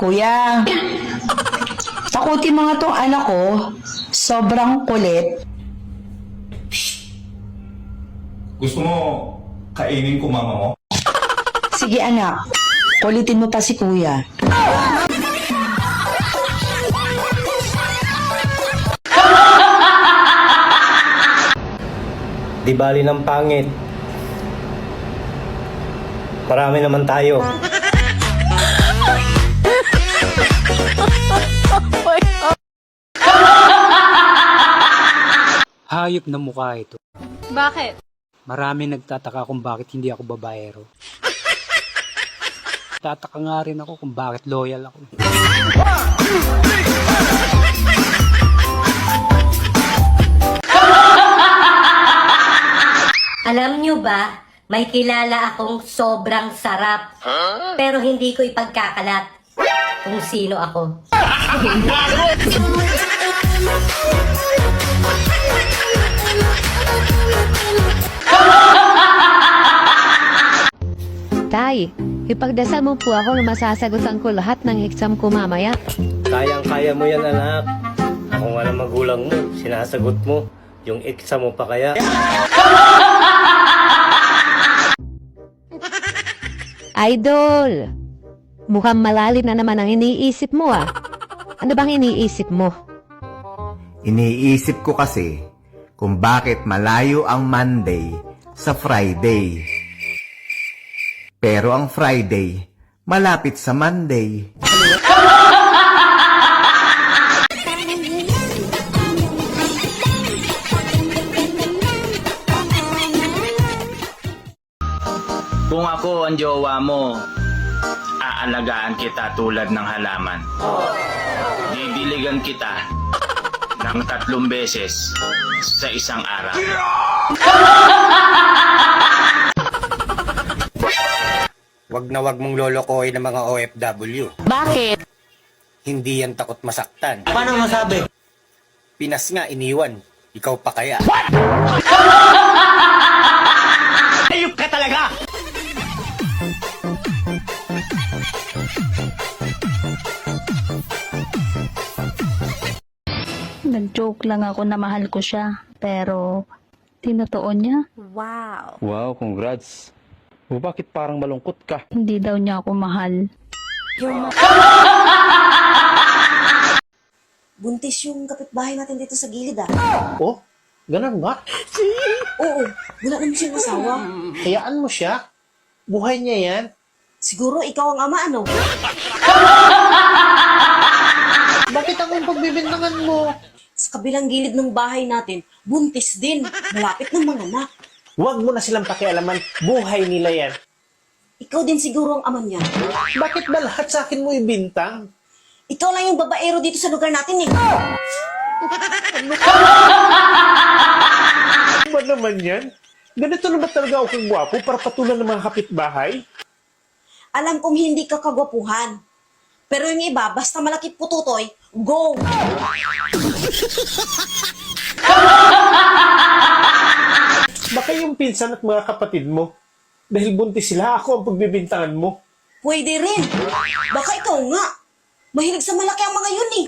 Kuya, takutin mga tong anak ko, sobrang kulit. Gusto mo kainin ko mama mo? Sige anak, kulitin mo pa si kuya. Di bali ng pangit. Marami naman tayo. Hayop na mukha ito. Bakit? Marami nagtataka kung bakit hindi ako babaero. Tataka nga rin ako kung bakit loyal ako. Alam nyo ba, may kilala akong sobrang sarap. Pero hindi ko ipagkakalat kung sino ako. Tay, ipagdasal mo po ako na masasagutan ko lahat ng exam ko mamaya. Kayang-kaya mo yan, anak. Ako nga ng magulang mo, sinasagot mo. Yung exam mo pa kaya. Idol! Mukhang malalim na naman ang iniisip mo ah. Ano bang iniisip mo? Iniisip ko kasi kung bakit malayo ang Monday sa Friday. Pero ang Friday, malapit sa Monday. Kung ako ang jowa mo, aalagaan kita tulad ng halaman. Didiligan kita ng tatlong beses sa isang araw. Wag na wag mong lolokohin ng mga OFW. Bakit? Hindi yan takot masaktan. Paano masabi? Pinas nga iniwan. Ikaw pa kaya? Ayup ka talaga! Nag-joke lang ako na mahal ko siya. Pero, tinutuon niya. Wow, congrats. O bakit parang malungkot ka? Hindi daw niya ako mahal. Buntis yung kapitbahay natin dito sa gilid ah. Oh, ganun ba? Oo, wala naman siyang asawa. Hayaan mo siya. Buhay niya yan. Siguro ikaw ang ama ano? Bakit ang pagbibintangan mo? Sa kabilang gilid ng bahay natin, buntis din. Malapit ng mga anak. Huwag mo na silang pakialaman. Buhay nila yan. Ikaw din siguro ang ama niya. Bakit ba lahat sa akin mo ibintang? Ikaw lang yung babaero dito sa lugar natin eh. Ano ba naman yan? Ganito na ba talaga ako gwapo para patulan ng mga kapitbahay? Alam kong hindi ka kagwapuhan. Pero yung iba, basta malaki pututoy, go! Yung pinsan at mga kapatid mo. Dahil buntis sila, ako ang pagbibintangan mo. Pwede rin. Baka ikaw nga. Mahilig sa malaki ang mga yun eh.